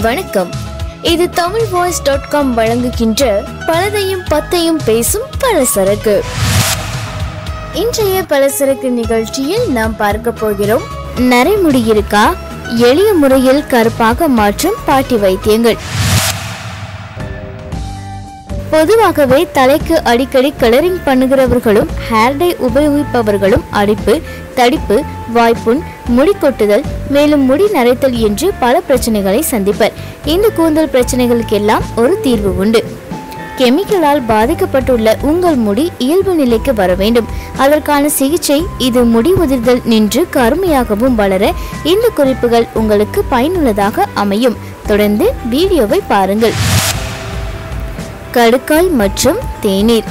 வணக்கம். இது Tamil voice dot com வழங்குகின்ற பலதையும் பத்தையும் பேசும் பலசரக்கு. இன்றைய பலசரக்கு நிகழ்ச்சியில் நாம் பார்க்க போகிறோம் நரைமுடி இருக்கா? எளிய முறையில் கருப்பாக மாற்றும் பாட்டி வைத்தியங்கள். பொதுவாகவே தலைக்கு அடிக்கடி கலரிங் பண்ணுகிறவர்களும் ஹேர் டை உபயோகிப்பவர்களும் அடிப்பு தடிப்பு வாய்ப்புண் முடி கொட்டுதல் மேலும் முடி நரைத்தல் என்று பல பிரச்சனைகளை சந்திப்பர். இந்த கூந்தல் பிரச்சனைகளுக்கெல்லாம் ஒரு தீர்வு உண்டு. கெமிக்கலால் பாதிக்கப்பட்டுள்ள உங்கள் முடி இயல்பு நிலைக்கு வர வேண்டும். அதற்கான சிகிச்சை இது முடி உதிர்தல் நின்று கருமையாகவும் வளர இந்த குறிப்புகள் உங்களுக்கு பயனுள்ளதாக அமையும். தொடர்ந்து வீடியோவை பாருங்கள். கடுக்காய் மற்றும் தேநீர்.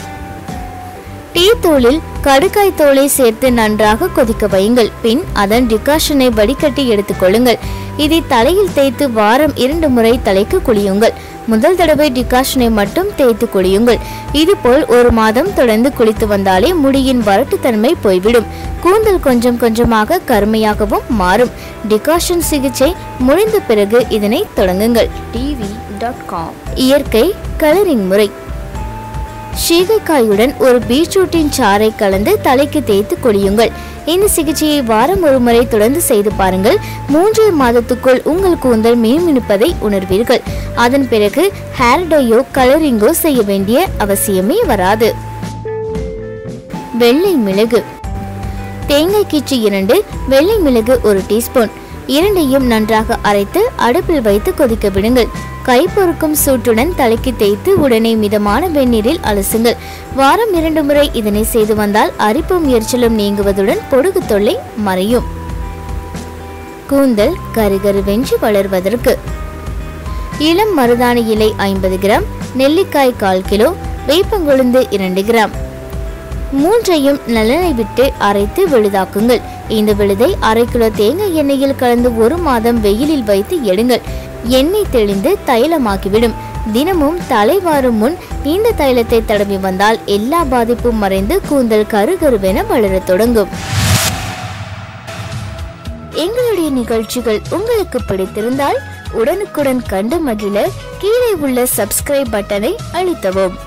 டீ தூளில் கடுக்காய் தோலை சேர்த்து நன்றாக கொதிக்க வையுங்கள். பின் அதன் டிகாஷனை வடிகட்டி எடுத்துக்கொள்ளுங்கள் இதை தலையில் தேய்த்து வாரம் இரண்டு முறை தலைக்கு குளியுங்கள். முதல் தடவை டிகாஷனை மட்டும் தேய்த்து குளியுங்கள். இதுபோல் ஒரு மாதம் தொடர்ந்து குளித்து வந்தாலே முடியின் வறட்டுத்தன்மை போய்விடும். கூந்தல் கொஞ்சம் கொஞ்சமாக கருமையாகவும் மாறும். டிகாஷன் சிகிச்சை முடிந்த பிறகு இதனை தொடங்குங்கள். டிவி டாட் காம் இயற்கை கலரிங் முறை. சீகைக்காயுடன் ஒரு பீட்ரூட்டின் சாறை கலந்து தலைக்கு தேய்த்து கொடியுங்கள் இந்த சிகிச்சையை வாரம் ஒரு முறை தொடர்ந்து செய்து பாருங்கள். மூன்று மாதத்துக்குள் உங்கள் கூந்தல் மினுமினுப்பதை உணர்வீர்கள். அதன் பிறகு ஹேர் டையோ கலரிங்கோ செய்ய வேண்டிய அவசியமே வராது. வெள்ளை மிளகு. தேங்காய் கீச்சு இரண்டு வெள்ளை மிளகு ஒரு டீஸ்பூன். இரண்டையும் நன்றாக அரைத்து அடுப்பில் வைத்து கொதிக்க விடுங்கள். கை பொறுக்கும் சூட்டுடன் தலைக்கு தேய்த்து உடனே மிதமான வெந்நீரில் அலசுங்கள். வாரம் இரண்டு முறை இதனை செய்து வந்தால் அரிப்பும் எரிச்சலும் நீங்குவதுடன் பொடுகு தொல்லை மறையும். கூந்தல் கருகருவென்று வளர்வதற்கு. இளம் மருதாணி இலை ஐம்பது கிராம் நெல்லிக்காய் கால் கிலோ வேப்பங்கொழுந்து இரண்டு கிராம். மூன்றையும் நல்லெண்ணெய் விட்டு அரைத்து விழுதாக்குங்கள். இந்த விழுதை அரை கிலோ தேங்காய் எண்ணெயில் கலந்து ஒரு மாதம் வெயிலில் வைத்து எடுங்கள். எண்ணெய் தெளிந்து தைலமாகிவிடும் தினமும் தலைவாரும் முன் இந்த தைலத்தை தடவி வந்தால் எல்லா பாதிப்பும் மறைந்து கூந்தல் கருகருவென வளரத் தொடங்கும். எங்களுடைய நிகழ்ச்சிகள் உங்களுக்கு பிடித்திருந்தால் உடனுக்குடன் கண்டு மகிழ கீழே உள்ள சப்ஸ்கிரைப் பட்டனை அழுத்தவும்.